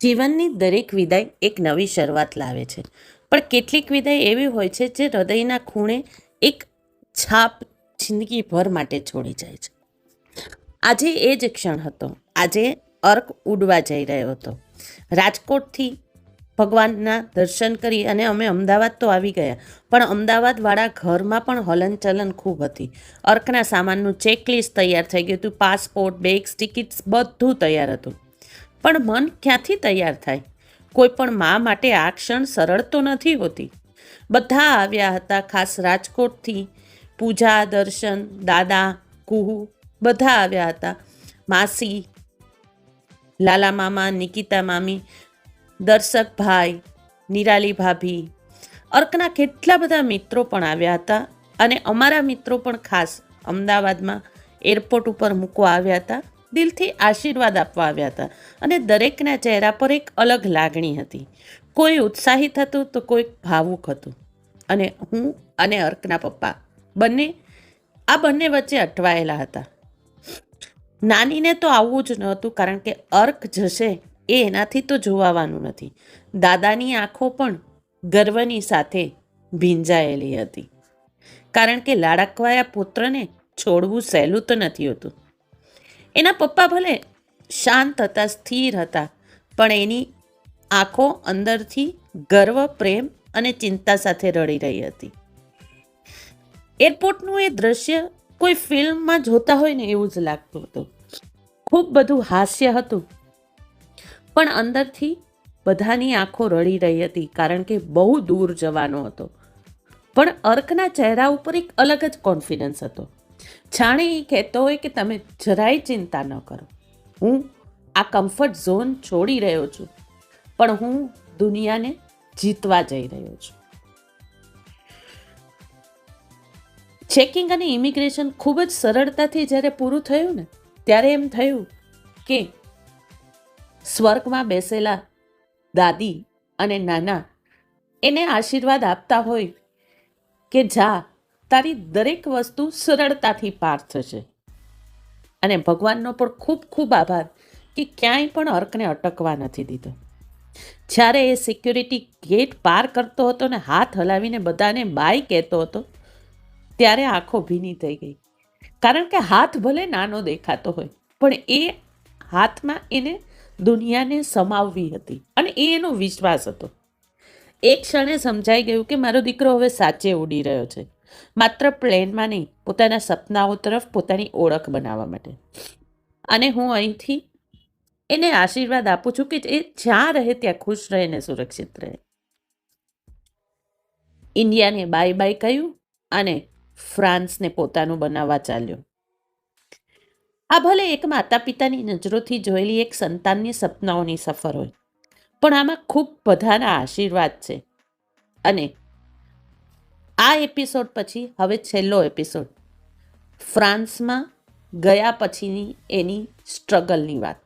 જીવનની દરેક વિદાય એક નવી શરૂઆત લાવે છે. પણ કેટલીક વિદાય એવી હોય છે જે હૃદયના ખૂણે એક છાપ જિંદગીભર માટે છોડી જાય છે. આજે એ જ ક્ષણ હતો. આજે અર્ક ઉડવા જઈ રહ્યો હતો. રાજકોટથી ભગવાનના દર્શન કરી અને અમે અમદાવાદ તો આવી ગયા, પણ અમદાવાદવાળા ઘરમાં પણ હલનચલન ખૂબ હતી. અર્કના સામાનનું ચેકલિસ્ટ તૈયાર થઈ ગયું હતું પાસપોર્ટ બેગ્સ ટિકિટ્સ બધું તૈયાર હતું. પણ મન ક્યાંથી તૈયાર થાય? કોઈ પણ મા માટે આ ક્ષણ સરળ તો નથી હોતી. બધા આવ્યા હતા ખાસ રાજકોટથી. પૂજા, દર્શન, દાદા, કુહુ, બધા આવ્યા હતા. માસી, લાલા મામા, નિકિતા મામી, દર્શક ભાઈ, નિરાલી ભાભી. અર્કના કેટલા બધા મિત્રો પણ આવ્યા હતા અને અમારા મિત્રો પણ ખાસ અમદાવાદમાં એરપોર્ટ ઉપર મૂકવા આવ્યા હતા. દિલથી આશીર્વાદ આપવા આવ્યા હતા અને દરેકના ચહેરા પર એક અલગ લાગણી હતી. કોઈ ઉત્સાહિત હતું તો કોઈ ભાવુક હતું. અને હું અને અર્કના પપ્પા બંને, આ બંને વચ્ચે અટવાયેલા હતા. નાનીને તો આવવું જ નહોતું કારણ કે અર્ક જશે એ એનાથી તો જોવાવાનું નથી. દાદાની આંખો પણ ગર્વની સાથે ભીંજાયેલી હતી. કારણ કે લાડકવાયા પુત્રને છોડવું સહેલું તો નથી હોતું. એના પપ્પા ભલે શાંત હતા, સ્થિર હતા, પણ એની આંખો અંદરથી ગર્વ, પ્રેમ અને ચિંતા સાથે રડી રહી હતી. એરપોર્ટનું એ દ્રશ્ય કોઈ ફિલ્મમાં જોતા હોય ને એવું જ લાગતું હતું. ખૂબ બધું હાસ્ય હતું, પણ અંદરથી બધાની આંખો રડી રહી હતી, કારણ કે બહુ દૂર જવાનો હતો. પણ અર્કના ચહેરા ઉપર એક અલગ જ કોન્ફિડન્સ હતો. જાણે એ કહેતો હોય કે તમે જરાય ચિંતા ન કરો. હું આ કમ્ફર્ટ ઝોન છોડી રહ્યો છું, પણ હું દુનિયાને જીતવા જઈ રહ્યો છું. ચેકિંગ અને ઇમિગ્રેશન ખૂબ જ સરળતાથી જ્યારે પૂરું થયું ને, ત્યારે એમ થયું કે સ્વર્ગમાં બેસેલા દાદી અને નાના એને આશીર્વાદ આપતા હોય કે જા તારી દરેક વસ્તુ સરળતાથી પાર થશે. અને ભગવાનનો પણ ખૂબ ખૂબ આભાર કે ક્યાંય પણ અર્કને અટકવા નથી દીધો. જ્યારે એ સિક્યુરિટી ગેટ પાર કરતો હતો ને હાથ હલાવીને બધાને બાય કહેતો હતો, ત્યારે આંખો ભીની થઈ ગઈ. કારણ કે હાથ ભલે નાનો દેખાતો હોય, પણ એ હાથમાં એને દુનિયાને સમાવવી હતી અને એ એનો વિશ્વાસ હતો. એક ક્ષણે સમજાઈ ગયું કે મારો દીકરો હવે સાચે ઉડી રહ્યો છે. માત્ર પ્લેનમાં નહીં, પોતાના સપનાઓ તરફ પોતાની ઓળખ બનાવવા માટે. અને હું અહીંથી એને આશીર્વાદ આપું છું કે એ જ્યાં રહે ત્યાં ખુશ રહે ને સુરક્ષિત રહે. ઇન્ડિયાને બાય બાય કહ્યું અને ફ્રાન્સને પોતાનું બનાવવા ચાલ્યો. આ ભલે એક માતા પિતાની નજરોથી જોયેલી એક સંતાનની સપનાઓની સફર હોય, પણ આમાં ખૂબ બધાના આશીર્વાદ છે. અને આ એપિસોડ પછી હવે છેલ્લો એપિસોડ ફ્રાન્સમાં ગયા પછીની એની સ્ટ્રગલની વાત.